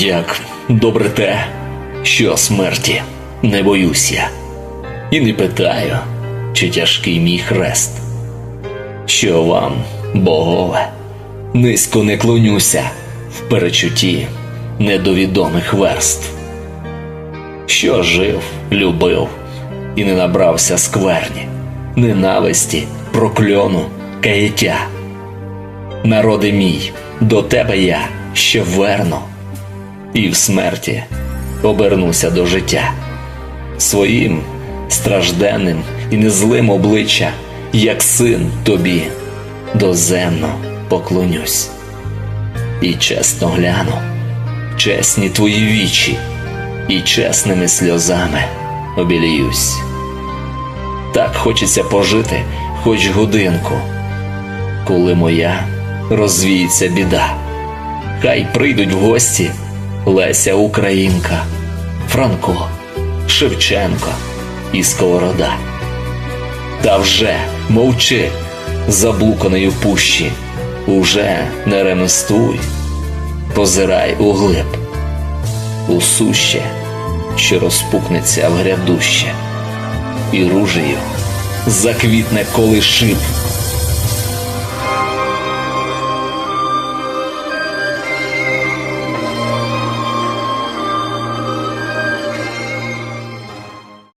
Як добре те, що смерті не боюся, і не питаю, чи тяжкий мій хрест, що вам, богове, низько не клонюся в перечутті недовідомих верств, що жив, любив і не набрався скверні, ненависті, прокльону, каяття. Народи мій, до тебе я ще верну, і в смерті обернуся до життя. Своїм стражденним і незлим обличчя, як син тобі, доземно поклонюсь. І чесно гляну, чесні твої вічі, і чесними сльозами обіліюсь. Так хочеться пожити хоч годинку, коли моя розвіється біда. Хай прийдуть в гості Леся Українка, Франко, Шевченко і Сковорода. Та вже мовчи, заблуканий у пущі, уже не реместуй, позирай у глиб, у суще, що розпукнеться в грядуще, і ружею заквітне коли шип.